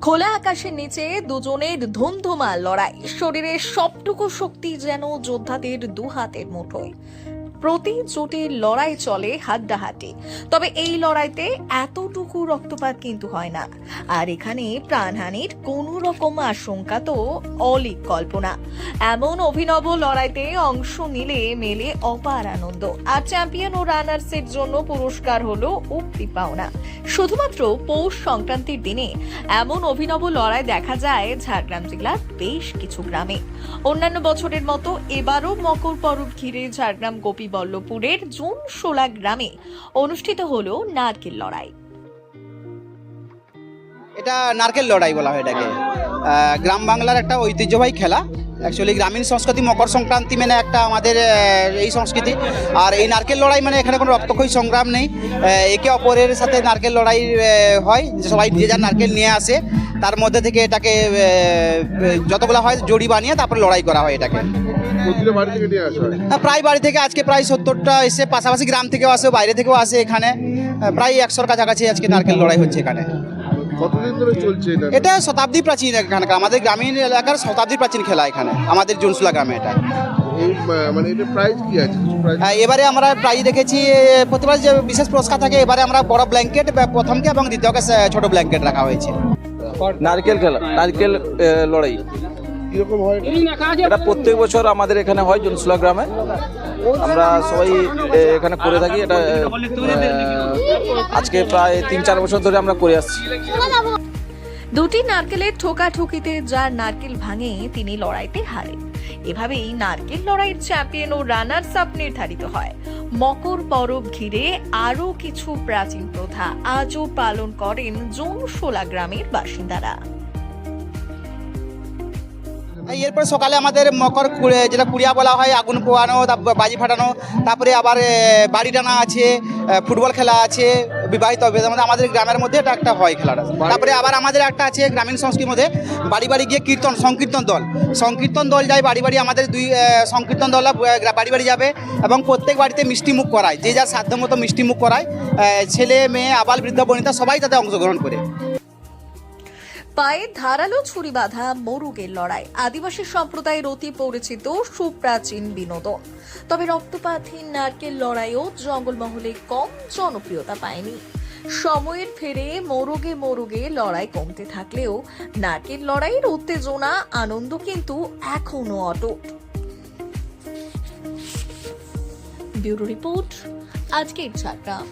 খোলা আকাশের নিচে দুজনের ধুমধুমা লড়াই। শরীরের সবটুকু শক্তি যেন যোদ্ধাদের দু হাতের মুঠোয় প্রতি জোটের লড়াই চলে হাড্ডাহাড্ডি। তবে এই লড়াইতে এতটুকু রক্তপাত কিন্তু হয় না। আর এখানে প্রাণহানির কোনো রকম আশঙ্কা তো অলিক কল্পনা। এমন অভিনব লড়াইতে অংশ নিলে মেলে অপার আনন্দ। আর চ্যাম্পিয়ন ও রানার্সের জন্য পুরস্কার হলো উক্তি পাওনা। শুধুমাত্র পৌষ সংক্রান্তির দিনে এমন অভিনব লড়াই দেখা যায় ঝাড়গ্রাম জেলার বেশ কিছু গ্রামে। অন্যান্য বছরের মতো এবারও মকর পরব ঘিরে ঝাড়গ্রাম গোপীবল্লভপুরের জুন সোলা গ্রামে অনুষ্ঠিত হলো নারকেল লড়াই। এটা নারকেল লড়াই বলা হয় এটাকে। গ্রাম বাংলার একটা ঐতিহ্যবাহী খেলা। অ্যাকচুয়ালি গ্রামীণ সংস্কৃতি মকর সংক্রান্তি মানে একটা আমাদের এই সংস্কৃতি। আর এই নারকেল লড়াই মানে এখানে কোনো রক্তক্ষয়ী সংগ্রাম নেই। একে অপরের সাথে নারকেল লড়াই হয়। যে সবাই যে যার নারকেল নিয়ে আসে তার মধ্যে থেকে এটাকে যতগুলো হয় জড়ি বানিয়ে তারপরে লড়াই করা হয় এটাকে। হয়? হ্যাঁ, প্রায় বাড়ি থেকে আজকে প্রায় সত্তরটা এসে পাশাপাশি গ্রাম থেকেও আসে বাইরে থেকেও আসে এখানে। প্রায় একশোর কাছাকাছি আজকে নারকেল লড়াই হচ্ছে এখানে। কতদিন ধরে চলছে এটা এটা শতাব্দী প্রাচীন এখানকার। আমাদের গ্রামীণ এলাকার শতাব্দী প্রাচীন খেলা এখানে আমাদের জুনসুলা গ্রামে এটা। এই মানে এটা প্রাইস কি আছে? কিছু প্রাইস আহ, এবারে আমরা প্রাইজ দেখেছি প্রতিবার যে বিশেষ পুরস্কার থাকে এবারে আমরা বড় ব্ল্যাঙ্কেট প্রথমকে এবং দ্বিতীয়কে ছোট ব্ল্যাঙ্কেট রাখা হয়েছে। নারকেল খেলা নারকেল লড়াই। কীরকম হয় এটা? প্রত্যেক বছর আমাদের এখানে হয় জনসুলা গ্রামে। আমরা সবাই এখানে করে থাকি। এটা আজকে প্রায় তিন চার বছর ধরে আমরা করে আসছি। দুটি নারকেলের ঠোকা ঠোকাঠুকিতে যার নারকেল ভাঙে তিনি লড়াইতে হারেন এভাবেই নারকেল লড়াইয়ের চ্যাম্পিয়ন ও রানার্স আপ নির্ধারিত হয়। মকর পরব ঘিরে আরও কিছু প্রাচীন প্রথা আজও পালন করেন জোনশোলা গ্রামের বাসিন্দারা। এরপর সকালে আমাদের মকর কুড়ে- যেটা কুড়িয়া বলা হয় আগুন পোয়ানো তারপর বাজি ফাটানো তারপরে আবার বাড়ি টানা আছে ফুটবল খেলা আছে বিবাহিত মধ্যে আমাদের গ্রামের মধ্যে এটা একটা হয় খেলাটা। তারপরে আবার আমাদের একটা আছে গ্রামীণ সংস্কৃতির মধ্যে বাড়ি বাড়ি গিয়ে কীর্তন সংকীর্তন দল। সংকীর্তন দল যায় বাড়ি বাড়ি আমাদের দুই সংকীর্তন দল বাড়ি বাড়ি যাবে এবং প্রত্যেক বাড়িতে মিষ্টি মুখ করায়। যে যার সাধ্য মতো মিষ্টি মুখ করায় ছেলে মেয়ে আবাল বৃদ্ধ বনিতা সবাই তাতে অংশগ্রহণ করে। পায়ে ধারালো ছুরি বাঁধা মোরগের লড়াই। আদিবাসী সম্প্রদায়ের অতি পরিচিত সুপ্রাচীন বিনোদন। তবে রক্তপাতহীন নারকেল লড়াইও জঙ্গলমহলে কম জনপ্রিয়তা পায়নি। সময়ের ফেরে মোরগে মোরগে লড়াই কমতে থাকলেও নারকেল লড়াইয়ের উত্তেজনা, আনন্দ কিন্তু এখনও অটুট। ব্যুরো রিপোর্ট, আজকের ঝাড়গ্রাম।